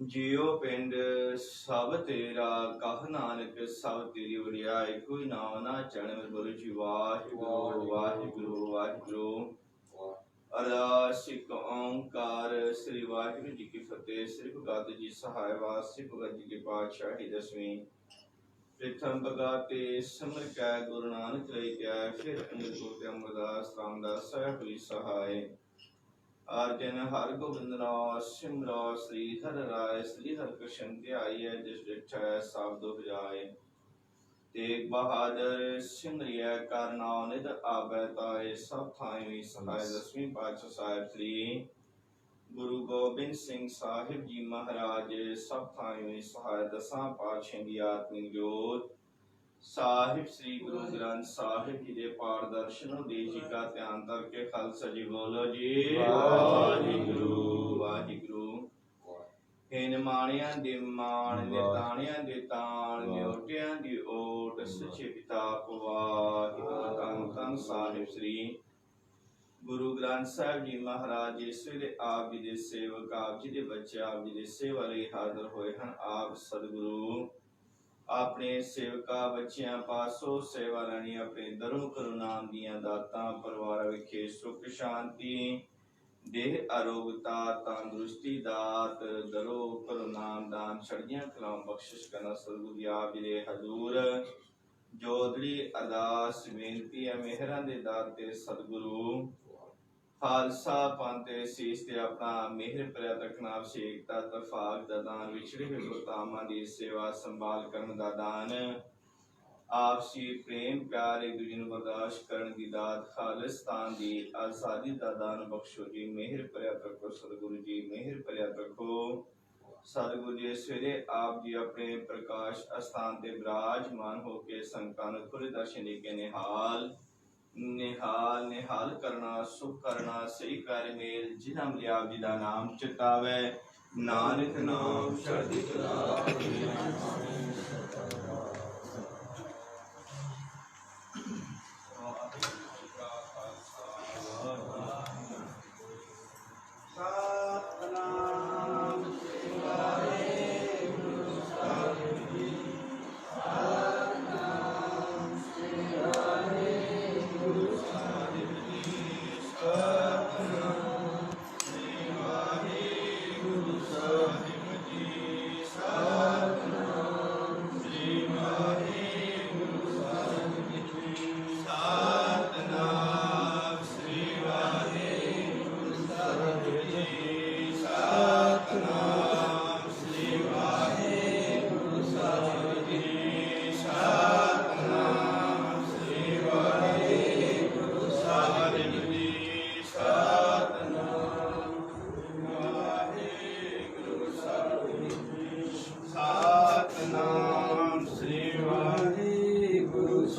ਜਿਉ ਪਿੰਡ ਸਭ ਤੇਰਾ, ਕਹ ਨਾਨਕ ਸਭ ਤੇਰੀ ਵਡਿਆਈ, ਕੋਈ ਨਾਮ ਨਾ ਚਣ ਬੋਲ ਜੀ ਵਾਹਿਗੁਰੂ ਵਾਹਿਗੁਰੂ ਵਾਹਿਗੁਰੂ। ਅਰਦਾਸ ਇੱਕ ਓੰਕਾਰ, ਸ੍ਰੀ ਵਾਹਿਗੁਰੂ ਜੀ ਕੀ ਫਤਿਹ ਸ੍ਰੀ ਭਗਤ ਜੀ ਸਹਾਇ ਵਾਸ ਭਗਤ ਜੀ ਕੀ ਪਾਤਸ਼ਾਹੀ ਦਸਵੀਂ। ਪ੍ਰਥਮ ਬਗਾਤੇ ਸਮਰ ਕੈ, ਗੁਰੂ ਨਾਨਕ ਲਈ ਕਿਆ ਫਿਰ ਅੰਗਦ ਕੋ ਤੇ ਅਮਰਦਾਸ ਰਾਮਦਾਸ ਸਾਹਿਬ ਹੋਈ ਸਹਾਇ। ਆਰਜਨ ਹਰ ਗੋਬਿੰਦ ਰਾਮ ਸਿਮਰੋ ਸ੍ਰੀ ਹਰਿ ਰਾਏ ਸ੍ਰੀ ਹਰਿ ਕ੍ਰਿਸ਼ਨ ਧਿਆਈਐ ਜਿਸ ਡਿਠੈ ਸਭ ਦੁਖ ਜਾਏ। ਤੇਗ ਬਹਾਦਰ ਸਿਮਰਿਐ ਕਰਨਾ ਨਿਦ ਆਬੈ ਤਾਏ ਸਭ ਥਾਈ ਹੋਈ ਸਹਾਇ ਦਸਵੀਂ ਪਾਤਸ਼ਾਹ ਸਾਹਿਬ ਸ੍ਰੀ ਗੁਰੂ ਗੋਬਿੰਦ ਸਿੰਘ ਸਾਹਿਬ ਜੀ ਮਹਾਰਾਜ ਸਭ ਥਾਈ ਹੋਈ ਸਹਾਇ ਦਸਾਂ ਪਾਤਸ਼ਾਹਾਂ ਦੀ ਆਤਮਿਕ ਜੋਤ। ਸਾਹਿਬ ਸ੍ਰੀ ਗੁਰੂ ਗ੍ਰੰਥ ਸਾਹਿਬ ਜੀ ਦੇ ਪਾਠ ਦਰਸ਼ਨ ਦੇਸ਼ ਜੀ ਦਾ ਧਿਆਨ ਕਰਕੇ ਖਾਲਸਾ ਜੀ ਬੋਲੋ ਜੀ। ਵਾਹਿਗੁਰੂ। ਵਾਹਿਗੁਰੂ। ਹਿਨ ਮਾਣਿਆਂ ਦੇ ਮਾਣ ਨਿਤਾਣਿਆਂ ਦੇ ਤਾਣ ਨਿਉਟਿਆਂ ਦੀ ਓਟ ਸੱਚੇ ਪਿਤਾ ਵਾਹਿਗੁਰੂ। ਤਨ ਤਨ ਸਾਹਿਬ ਸ੍ਰੀ ਗੁਰੂ ਗ੍ਰੰਥ ਸਾਹਿਬ ਜੀ ਮਹਾਰਾਜ ਜੀ ਸਵੇਰੇ ਆਪ ਜੀ ਦੇ ਸੇਵਕ ਆਪ ਜੀ ਦੇ ਬੱਚੇ ਆਪ ਜੀ ਦੇ ਸੇਵਾ ਲਈ ਹਾਜ਼ਰ ਹੋਏ ਹਨ। ਆਪ ਸਤਿਗੁਰੂ ਆਪਣੇ ਸੇਵਕਾਂ ਬੱਚਿਆਂ ਪਾਸੋਂ ਸੇਵਾ ਲੈਣੀ, ਆਪਣੇ ਦਰੋਂ ਕਰੁਣਾ ਦੀਆਂ ਦਾਤਾਂ ਪਰਿਵਾਰ ਵਿਖੇ ਸੁਖ ਸ਼ਾਂਤੀ ਦੇਹ ਅਰੋਗਤਾ ਤੰਦਰੁਸਤੀ ਦਾਤ ਦਰੋ ਕਰੁਣਾ ਦਾਨ ਛੜੀਆਂ ਕਲਾਮ ਬਖਸ਼ਿਸ਼ ਕਰਨਾ ਸਤਿਗੁਰੂ ਜੀ ਆਪ ਜੀ ਦੇ ਹਜ਼ੂਰ। ਜੋਦੜੀ ਅਰਦਾਸ, ਬੇਨਤੀ ਹੈ ਮਿਹਰਾਂ ਦੇ ਦਾਤੇ ਸਤਿਗੁਰੂ ਖਾਲਸਾ ਪੰਤੇ ਸੀਸ ਤੇ ਆਪਣਾ ਮਿਹਰ ਭਰਿਆ ਤਖਨਾ ਅਭਿਸ਼ੇਕਤਾ ਤਫਾਕ ਦਾ ਦਾਨ ਵਿਛੜੇ ਹੋਏ ਗੁਰਤਾਮਾਂ ਦੀ ਸੇਵਾ ਸੰਭਾਲ ਕਰਨ ਦਾ ਦਾਨ ਆਪਸੀ ਪ੍ਰੇਮ ਪਿਆਰ ਇੱਕ ਦੂਜੇ ਨੂੰ ਬਰਦਾਸ਼ਤ ਕਰਨ ਦੀ ਦਾਤ, ਖਾਲਿਸਤਾਨ ਦੀ ਆਜ਼ਾਦੀ ਦਾ ਦਾਨ ਬਖਸ਼ੋ ਜੀ, ਮਿਹਰ ਭਰਿਆ ਤਖੋ ਸਤਿਗੁਰੂ ਜੀ, ਮਿਹਰ ਭਰਿਆ ਤਖੋ ਸਤਿਗੁਰੂ ਜੀ, ਸਵੇਰੇ ਆਪ ਜੀ ਆਪਣੇ ਪ੍ਰਕਾਸ਼ ਅਸਥਾਨ ਤੇ ਬਿਰਾਜਮਾਨ ਹੋ ਕੇ ਸੰਤਾਂ ਨੂੰ ਖੁੱਲੇ ਦਰਸ਼ਨ ਦੇ ਕੇ ਨਿਹਾਲ। ਨਿਹਾਲ ਨਿਹਾਲ ਕਰਨਾ, ਸੁਖ ਕਰਨਾ, ਸਹੀ ਕਰ ਮੇਲ, ਜਿਨ੍ਹਾਂ ਮਿਲਿਆ ਜੀ ਦਾ ਨਾਮ ਚਿਤਾਵੇ, ਨਾਨਕ ਨਾਮ ਚੜ੍ਹਦੀ ਕਲਾ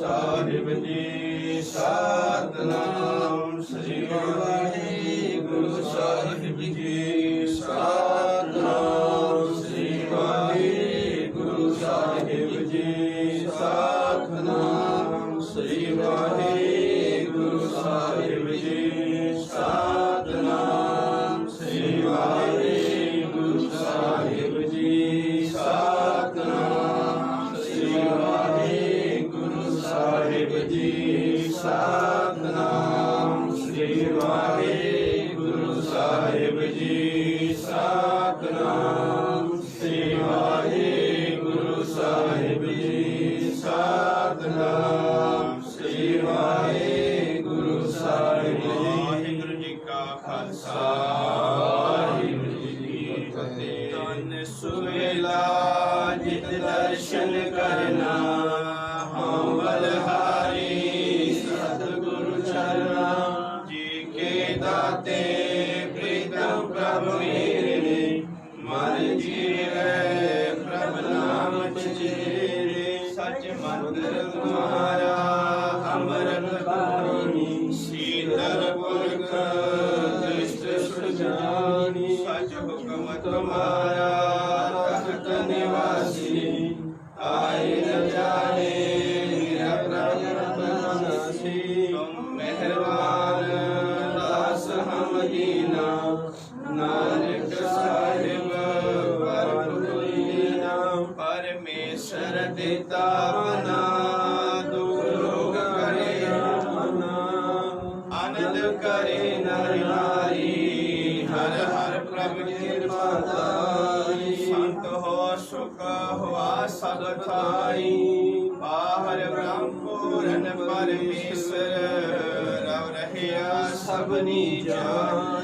ਸਾਹਿਬ ਜੀ ਸਤਨਾਮ ਸ੍ਰੀ ਵਾਹਿਗੁਰੂ Rosa. ਦਿੱਤਾ ਮਨਾ ਦੁਰੋਗ ਕਰੇ ਮਨਾ ਆਨੰਦ ਕਰੇ ਨਰ ਨਾਰੀ ਹਰ ਹਰ ਪ੍ਰਭ ਕਿਰਪਾ ਦਾਈ ਸੰਤ ਹੋ ਸੁਖ ਹੋਆ ਸਭ ਥਾਈ ਬਾਹਰ ਬ੍ਰਹਮ ਪੂਰਨ ਪਰਮੇਸ਼ਰ ਰਵ ਰਹਿਆ ਸਭਨੀ ਜਾਈ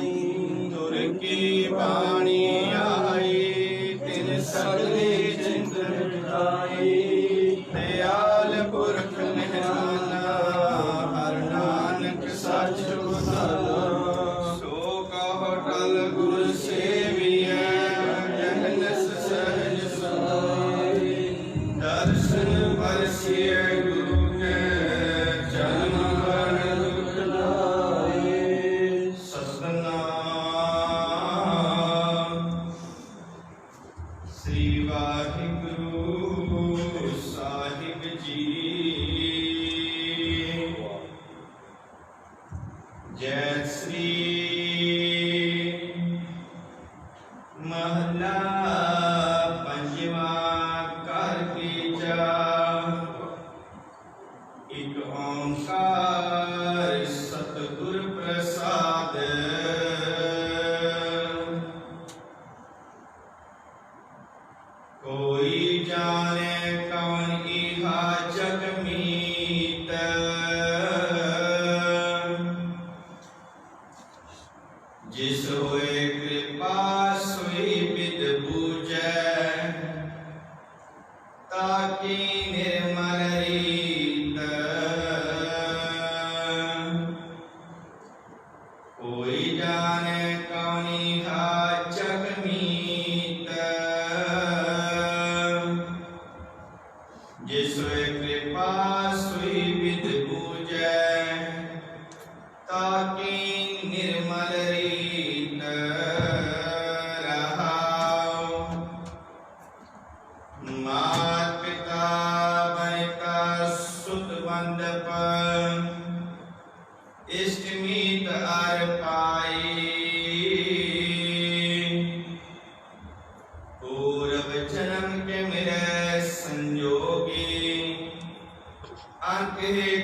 Sui Kripa Hey.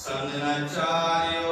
Sandhanachayo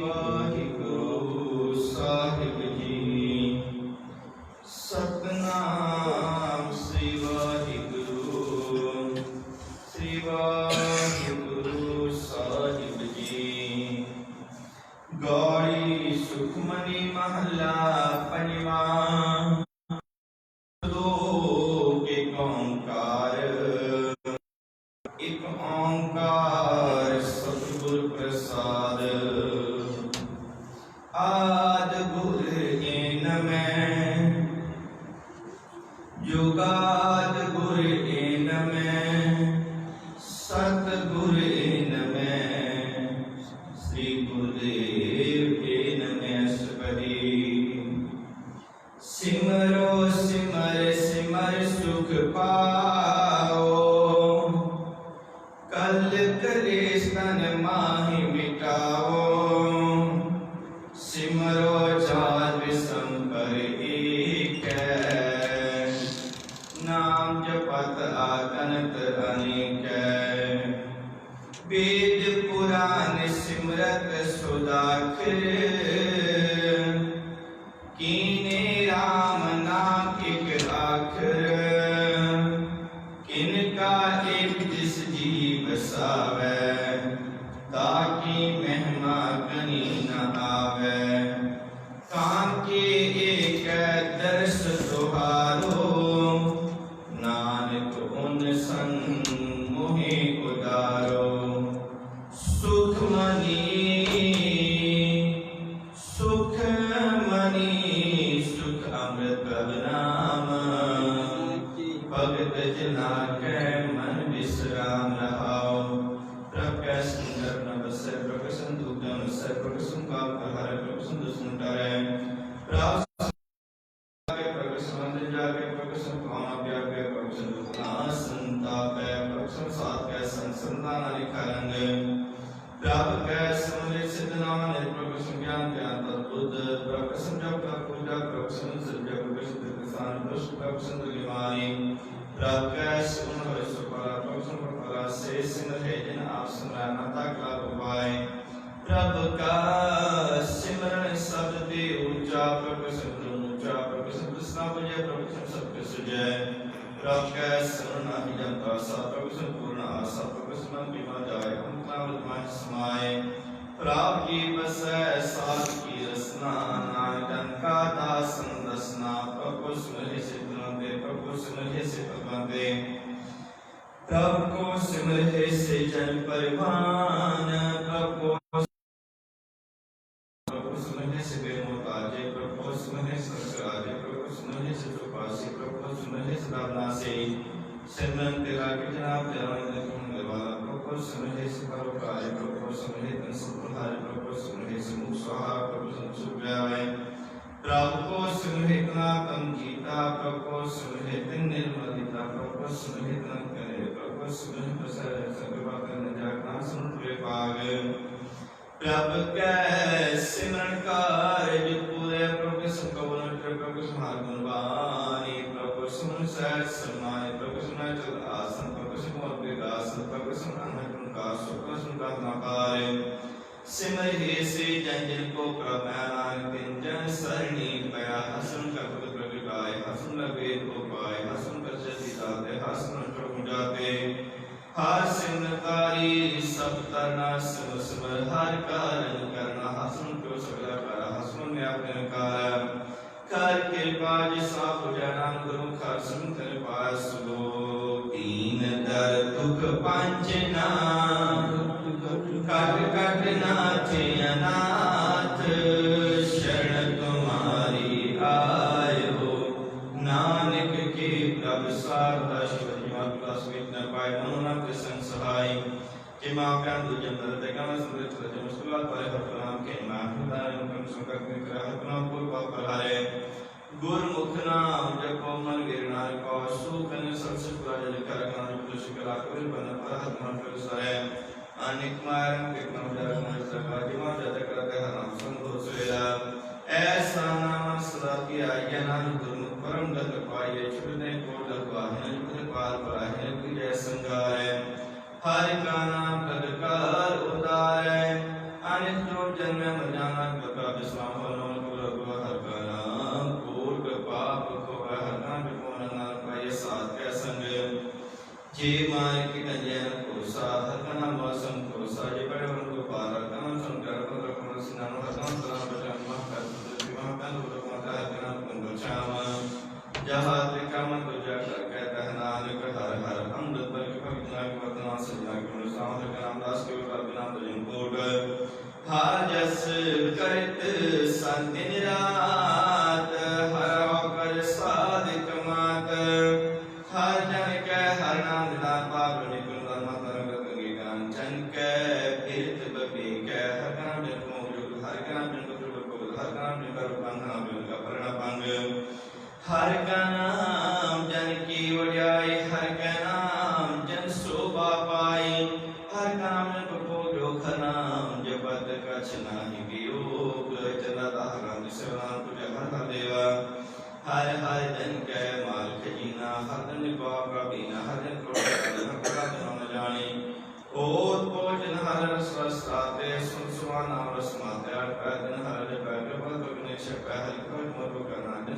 سب کو سمرے سے جن پروان निर्मलिता प्रभु सुनने तन करे प्रभु सुनने प्रसर सर्ववा तन जागना सुन प्रे पाग ਪ੍ਰਭ ਕੈ ਸਿਮਰਨ ਕਾਰਜ ਪੂਰੇ ਪ੍ਰਭ ਸੰਕਵਨ ਪ੍ਰਭ ਸੰਹਾਰ ਗੁਣਵਾਨੀ ਪ੍ਰਭ ਸੁਨ ਸਹਿ ਸਮਾਏ ਪ੍ਰਭ ਸੁਨ ਚਲ ਆਸਨ ਪ੍ਰਭ ਸੁਨ ਵਿਗਾਸ ਪ੍ਰਭ ਸੁਨ ਅਨਹਨ ਕਾ ਸੁਖ ਸੁਨ ਕਾ ਨਾਕਾਰ ਸਿਮਰ ਹੀ ਸੇ ਜਨ ਜਨ ਕੋ ਪ੍ਰਭ ਨਾਨਕ ਤਿਨ ਜਨ ਸਰਣੀ ਪਿਆ ਹਸਨ ਕਰਤ ਪ੍ਰਭ ਗਾਏ ਹਸਨ ਲਗੇ ਕੋ ਹਰ ਸਿਮਰਤਾਰੀ ਸਭ ਤਰਨਾ ਸਿਮਰ ਸਿਮਰ ਹਰ ਕਾਰਨ ਕਰਨਾ ਹਸਨ ਕੋ ਸਗਲਾ ਕਰ ਹਸਨ ਨੇ ਆਪਣੇ ਕਾਰ ਕਰ ਕਿਰਪਾ ਜਿਸ ਆਪ ਜਨਾਂ ਗੁਰੂ ਖਰ ਸਿਮ ਤਰ ਪਾਸ ਲੋ ਤੀਨ ਦਰ ਦੁਖ ਪੰਜ ਨਾ ਕਟ ਕਟ ਨਾਥੇ ਅਨਾਥ ਕਿ ਮਾਂ ਪਿਆਨ ਦੂਜੇ ਦਰ ਤੇ ਗਾਣਾ ਸੁਣਦੇ ਚਲੇ ਮੁਸਕਲਾ ਪਾਏ ਹਰ ਨਾਮ ਕੇ ਮਾਂ ਖੁਦਾ ਨੇ ਹੁਕਮ ਸੁਕਰ ਕੇ ਕਰਾ ਹਰ ਨਾਮ ਪੁਰ ਪਾਪ ਕਰਾਰੇ ਗੁਰਮੁਖ ਨਾਮ ਜਪੋ ਮਨ ਵਿਰਣਾ ਕੋ ਸੁਖਨ ਸੰਸ ਪੁਰਾ ਜਲ ਕਰ ਕਾਨ ਜੋ ਸ਼ਿਕਲਾ ਕੋਈ ਬਨ ਪਰ ਹਰ ਨਾਮ ਫਿਰ ਸਰੇ ਅਨੇਕ ਮਾਰਮ ਕੇ ਨਾਮ ਜਰ ਨਾਮ ਸਰਕਾ ਜਿਮਾ ਜਦ ਕਰਤੇ ਹਰ ਨਾਮ ਸੰਤੋ ਸਵੇਲਾ ਐਸਾ ਨਾਮ ਸਦਾ ਕੀ ਆਇਆ ਨਾਮ ਗੁਰਮੁਖ ਪਰਮ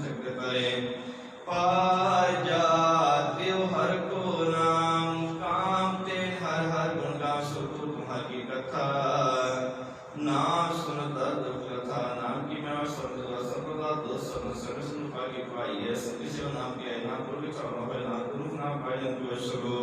ਸਕਤ ਪਰੇ ਪਾਰ ਜਾ ਦਿਉ ਹਰ ਕੋ ਨਾਮ, ਕਾਮ ਤੇ ਹਰ ਹਰ ਗੁਣ ਗਾ ਸੋ ਤੂ ਤੁਮਾਰ ਕੀ ਕਥਾ। ਨਾ ਸੁਨ ਦਰਦ ਕਥਾ ਨਾਮ ਕੀ ਮੈਂ ਸੰਤਵਾ ਸਰਬਦਾ ਦੋਸ ਸਮ ਸਰਸ ਨੂੰ ਪਾਗੀ ਪਾਈ ਹੈ ਸਤਿ ਸਿਵ ਨਾਮ ਕੇ ਨਾ ਗੁਰੂ ਚਰਨ ਪੈ ਨਾ ਗੁਰੂ ਨਾਮ ਪਾਇ ਜਨ ਜੋ ਸਰੋ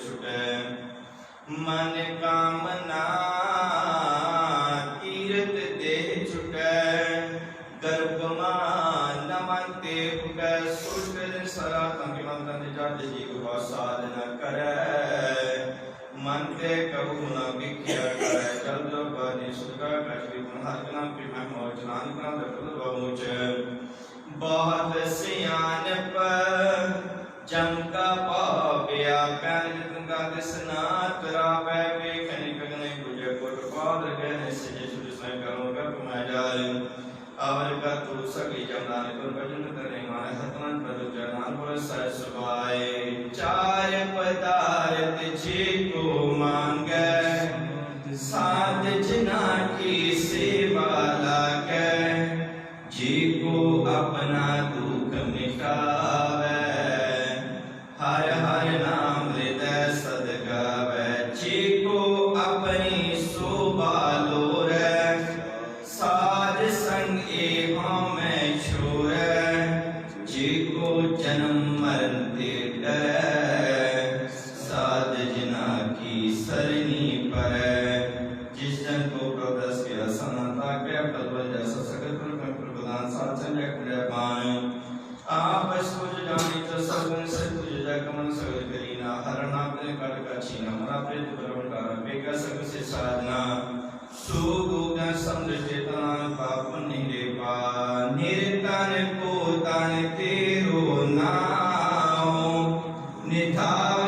ਛੁਟੈ ਮਨ ਕਾਮਨਾ inside. तन को तन तेरो नाम निधार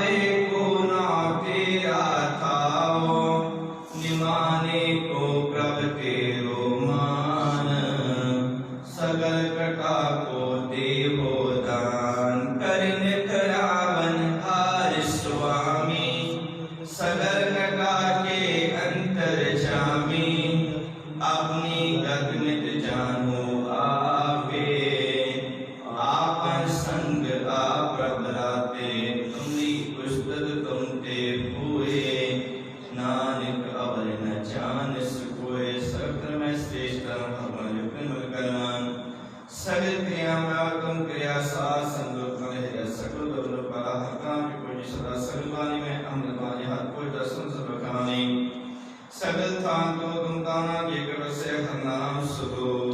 සදා සවිමානිමේ අම්රපාණි හත්පුල් දසුන් සබකානි සගල් තාන්තෝ දුන්තානා ගේකරසේ හනාම් සුදෝ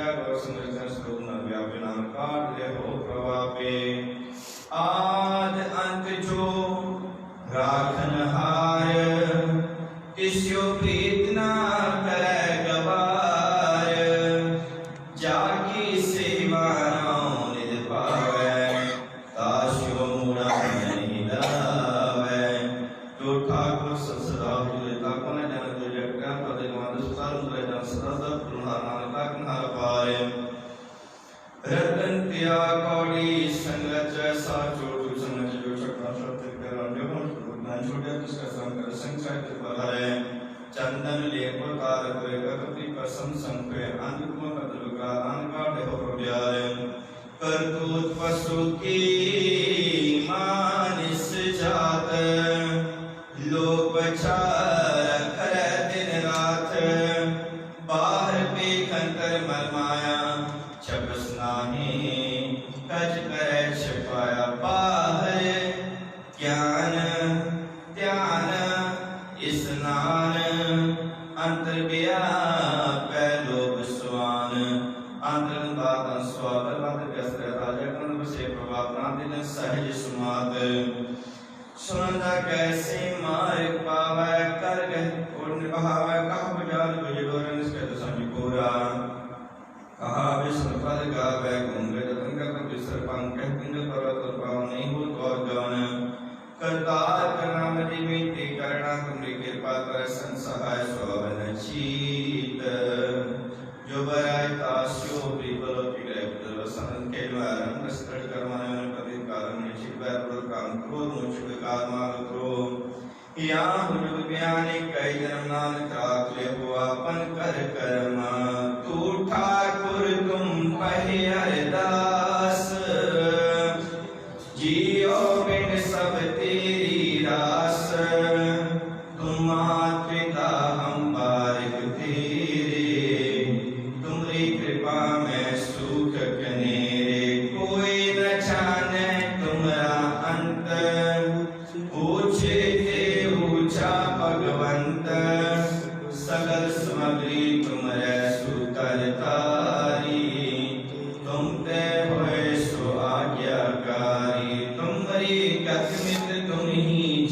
જય ગૌર સમરજન સ્વરૂપ ના વ્યાપી નામ કાઢ લે હો પ્રવાપે આ 大海说：“来去。”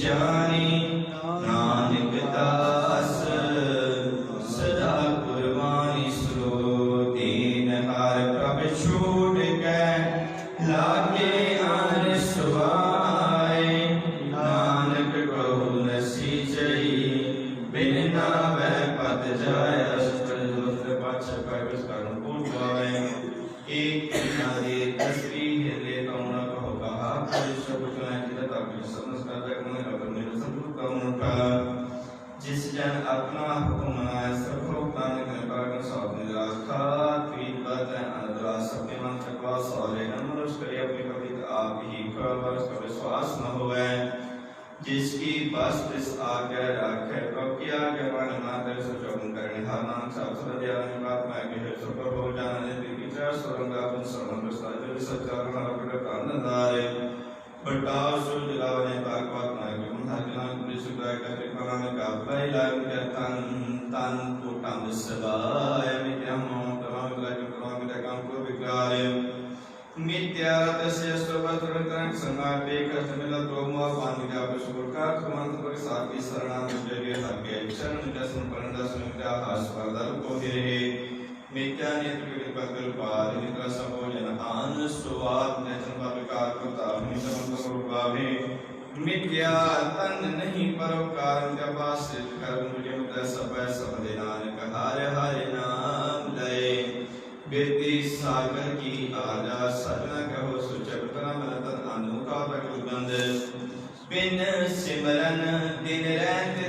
Krishna. जिसकी बस इस आगे रखे प्रक्रिया के मान मान कर सब चौकन करने हर नाम सब सब ज्ञान में बात में के है सब पर हो जाने दे कि चार सरंगा तुम समान प्रसाद जो सच्चा हमारा प्रकट आनंद आए बटाव सो जलावने पाक पाक में के मन हर ज्ञान पुलिस का करके फलाने का भाई लाग के तन तन कोटा में सबाए में क्या मित्यात सोबत प्रकरण संघात एक अष्टमीला दोमा बांधलेल्या प्रश्नोत्तर क्रमांक पर सातवी सरणात असलेले अभ्याक्षण म्हणजे संपन्न समित्या हा स्पर्धा होते मित्या नेतृत्व बदल पार मित्र संभोजन आन सुवाद नेचन परोकार करता मित्र स्वरूपावे मित्या तन नहीं परोकार जब आश्रित कर्म मुझे सब सब देना ਸਾਗਰ ਕੀ ਆਜਾ ਸਜਣਾ ਕਹੋ ਸੁਚਕ ਪਰਮ ਤਨ ਅਨੁਕਾ ਬਕ ਜੁਗੰਦ ਬਿਨ ਸਿਮਰਨ ਦਿਨ ਰਹਿਤ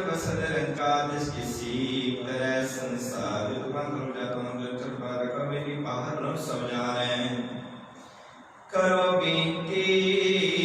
ਬਸਦ ਰੰਕਾ ਜਿਸ ਕੀ ਸੀਪ ਤਰੈ ਸੰਸਾਰ ਤੁਮੰ ਕਰੋ ਜਾ ਤੁਮੰ ਕਰ ਕਿਰਪਾ ਰਖਾ ਮੇਰੀ ਬਾਹਰ ਰਮ ਸਮਝਾ ਰਹੇ ਕਰੋ ਬੇਨਤੀ